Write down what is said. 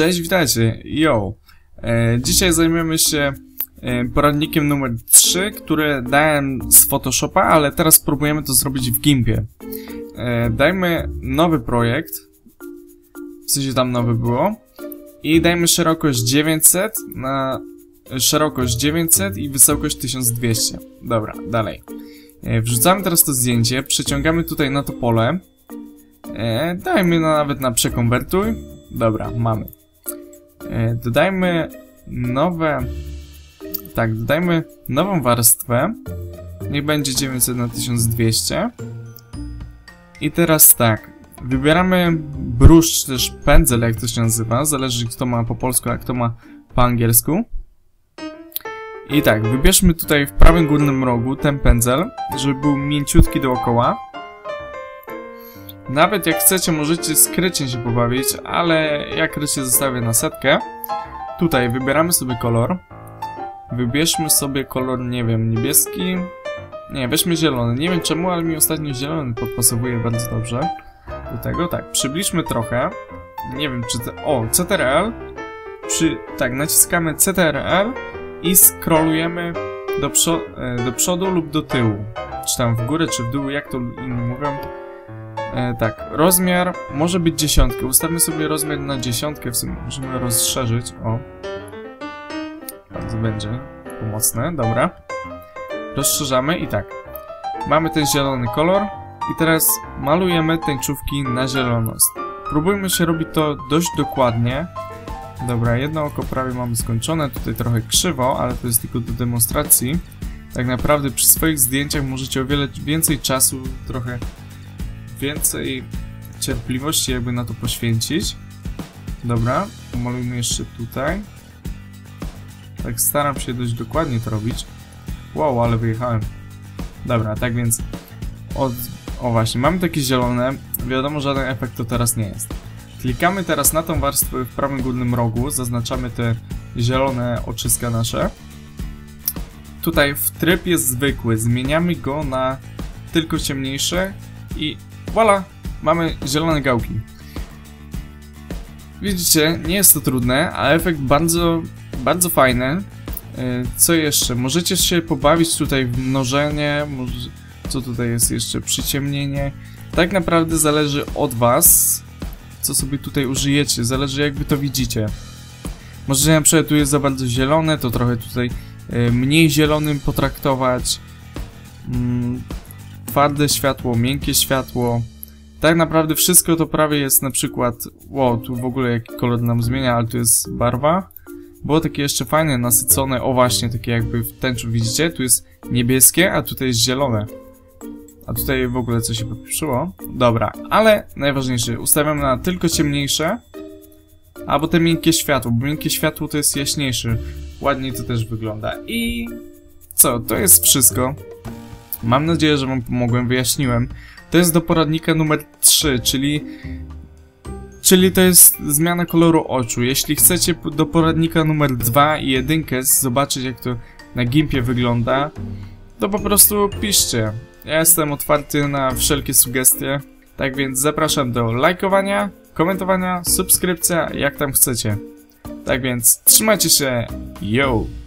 Cześć, witajcie, yo! E, dzisiaj zajmiemy się e, poradnikiem numer 3, który dałem z Photoshopa, ale teraz spróbujemy to zrobić w Gimpie. E, dajmy nowy projekt, w sensie tam nowy było, i dajmy szerokość 900 na szerokość 900 i wysokość 1200. Dobra, dalej. E, wrzucamy teraz to zdjęcie, przeciągamy tutaj na to pole, e, dajmy no nawet na przekonwertuj, Dobra, mamy. E, dodajmy nowe... Tak, dodajmy nową warstwę. Niech będzie 900 na 1200. I teraz tak. Wybieramy brusz, czy też pędzel, jak to się nazywa. Zależy kto ma po polsku, a kto ma po angielsku. I tak, wybierzmy tutaj w prawym górnym rogu ten pędzel, żeby był mięciutki dookoła. Nawet jak chcecie, możecie z kryciem się pobawić, ale ja krycie zostawię na setkę. Tutaj wybieramy sobie kolor. Wybierzmy sobie kolor, nie wiem, niebieski. Nie, weźmy zielony. Nie wiem czemu, ale mi ostatnio zielony podpasowuje bardzo dobrze. Do tego, tak, przybliżmy trochę. Nie wiem, czy to... O, CTRL. Przy... Tak, naciskamy CTRL i scrollujemy do, przo... E, do przodu lub do tyłu. Czy tam w górę, czy w dół, jak to inni mówią. E, tak, rozmiar może być dziesiątkę. Ustawmy sobie rozmiar na dziesiątkę, w sumie możemy rozszerzyć. O. Bardzo będzie pomocne, dobra. Rozszerzamy i tak. Mamy ten zielony kolor i teraz malujemy tęczówki na zielono. Próbujmy się robić to dość dokładnie. Dobra, jedno oko prawie mamy skończone, tutaj trochę krzywo, ale to jest tylko do demonstracji. Tak naprawdę przy swoich zdjęciach możecie o wiele więcej czasu trochę więcej cierpliwości jakby na to poświęcić. Dobra, pomalujmy jeszcze tutaj. Tak staram się dość dokładnie to robić. Wow, ale wyjechałem. Dobra, tak więc od... O właśnie, mamy takie zielone. Wiadomo, żaden efekt to teraz nie jest. Klikamy teraz na tą warstwę w prawym górnym rogu, zaznaczamy te zielone oczyska nasze. Tutaj w tryb jest zwykły, zmieniamy go na tylko ciemniejsze i Voila! Mamy zielone gałki. Widzicie, nie jest to trudne, a efekt bardzo, bardzo fajny. E, co jeszcze? Możecie się pobawić tutaj w mnożenie, co tutaj jest jeszcze? Przyciemnienie. Tak naprawdę zależy od was, co sobie tutaj użyjecie, zależy jak wy to widzicie. Możecie na przykład tu jest za bardzo zielone, to trochę tutaj e, mniej zielonym potraktować. Twarde światło, miękkie światło. Tak naprawdę wszystko to prawie jest na przykład... Wow, tu w ogóle jaki kolor nam zmienia, ale tu jest barwa. Było takie jeszcze fajne, nasycone, o właśnie, takie jakby w tęczu, widzicie? Tu jest niebieskie, a tutaj jest zielone. A tutaj w ogóle coś się popieprzyło. Dobra, ale najważniejsze, ustawiamy na tylko ciemniejsze. Albo te miękkie światło, bo miękkie światło to jest jaśniejsze. Ładniej to też wygląda. I co, to jest wszystko. Mam nadzieję, że wam pomogłem, wyjaśniłem. To jest do poradnika numer 3, czyli... Czyli to jest zmiana koloru oczu. Jeśli chcecie do poradnika numer 2 i jedynkę zobaczyć jak to na gimpie wygląda, to po prostu piszcie. Ja jestem otwarty na wszelkie sugestie. Tak więc zapraszam do lajkowania, komentowania, subskrypcja, jak tam chcecie. Tak więc trzymajcie się, yo!